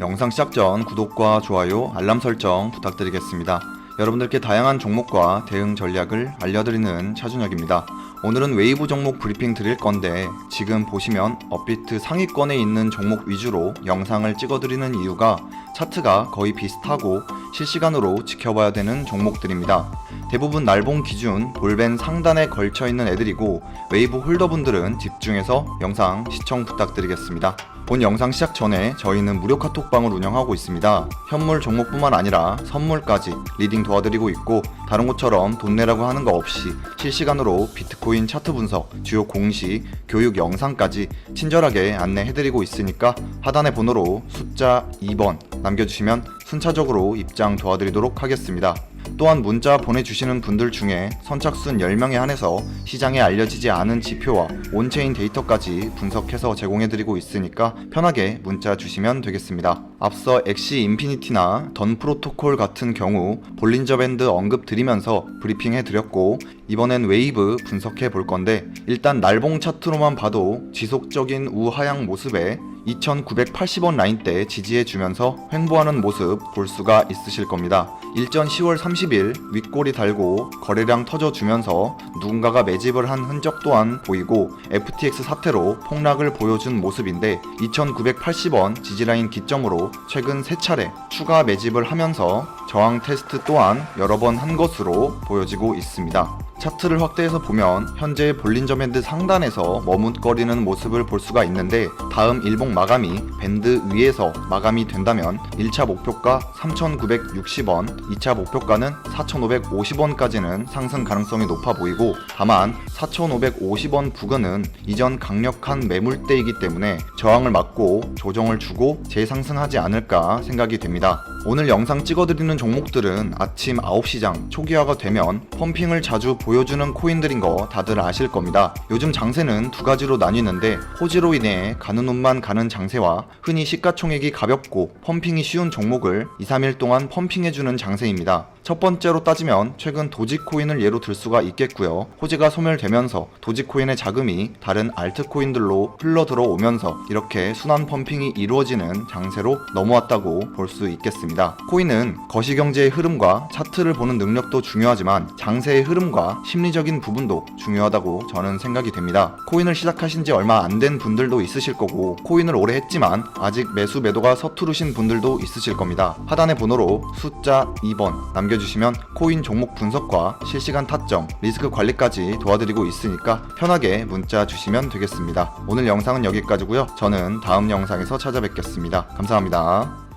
영상 시작 전 구독과 좋아요, 알람 설정 부탁드리겠습니다. 여러분들께 다양한 종목과 대응 전략을 알려드리는 차준혁입니다. 오늘은 웨이브 종목 브리핑 드릴 건데 지금 보시면 업비트 상위권에 있는 종목 위주로 영상을 찍어드리는 이유가 차트가 거의 비슷하고 실시간으로 지켜봐야 되는 종목들입니다. 대부분 날봉 기준 볼벤 상단에 걸쳐 있는 애들이고 웨이브 홀더분들은 집중해서 영상 시청 부탁드리겠습니다. 본 영상 시작 전에 저희는 무료 카톡방을 운영하고 있습니다. 현물 종목뿐만 아니라 선물까지 리딩 도와드리고 있고 다른 곳처럼 돈 내라고 하는 거 없이 실시간으로 비트코인 차트 분석, 주요 공시, 교육 영상까지 친절하게 안내해드리고 있으니까 하단의 번호로 숫자 2번 남겨주시면 순차적으로 입장 도와드리도록 하겠습니다. 또한 문자 보내주시는 분들 중에 선착순 10명에 한해서 시장에 알려지지 않은 지표와 온체인 데이터까지 분석해서 제공해드리고 있으니까 편하게 문자 주시면 되겠습니다. 앞서 엑시 인피니티나 던 프로토콜 같은 경우 볼린저 밴드 언급 드리면서 브리핑 해드렸고 이번엔 웨이브 분석해 볼 건데 일단 날봉 차트로만 봐도 지속적인 우하향 모습에 2980원 라인대 지지해 주면서 횡보하는 모습 볼 수가 있으실 겁니다. 일전 10월 30일 윗골이 달고 거래량 터져주면서 누군가가 매집을 한 흔적 또한 보이고 FTX 사태로 폭락을 보여준 모습인데 2980원 지지라인 기점으로 최근 세 차례 추가 매집을 하면서 저항 테스트 또한 여러 번 한 것으로 보여지고 있습니다. 차트를 확대해서 보면 현재 볼린저 밴드 상단에서 머뭇거리는 모습을 볼 수가 있는데 다음 일봉 마감이 밴드 위에서 마감이 된다면 1차 목표가 3,960원, 2차 목표가는 4,550원까지는 상승 가능성이 높아 보이고 다만 4,550원 부근은 이전 강력한 매물대이기 때문에 저항을 막고 조정을 주고 재상승하지 않을까 생각이 됩니다. 오늘 영상 찍어드리는 종목들은 아침 9시장 초기화가 되면 펌핑을 자주 보여주는 코인들인 거 다들 아실 겁니다. 요즘 장세는 두 가지로 나뉘는데 호지로 인해 가는 눈만 가는 장세와 흔히 시가총액이 가볍고 펌핑이 쉬운 종목을 2, 3일 동안 펌핑해주는 장세입니다. 첫 번째로 따지면 최근 도지코인을 예로 들 수가 있겠고요. 호지가 소멸되면서 도지코인의 자금이 다른 알트코인들로 흘러 들어오면서 이렇게 순환 펌핑이 이루어지는 장세로 넘어왔다고 볼 수 있겠 습니다. 코인은 거시경제의 흐름과 차트를 보는 능력도 중요하지만 장세의 흐름과 심리적인 부분도 중요하다고 저는 생각이 됩니다. 코인을 시작하신 지 얼마 안 된 분들도 있으실 거고 코인을 오래 했지만 아직 매수 매도가 서투르신 분들도 있으실 겁니다. 하단의 번호로 숫자 2번 남겨주시면 코인 종목 분석과 실시간 타점, 리스크 관리까지 도와드리고 있으니까 편하게 문자 주시면 되겠습니다. 오늘 영상은 여기까지고요. 저는 다음 영상에서 찾아뵙겠습니다. 감사합니다.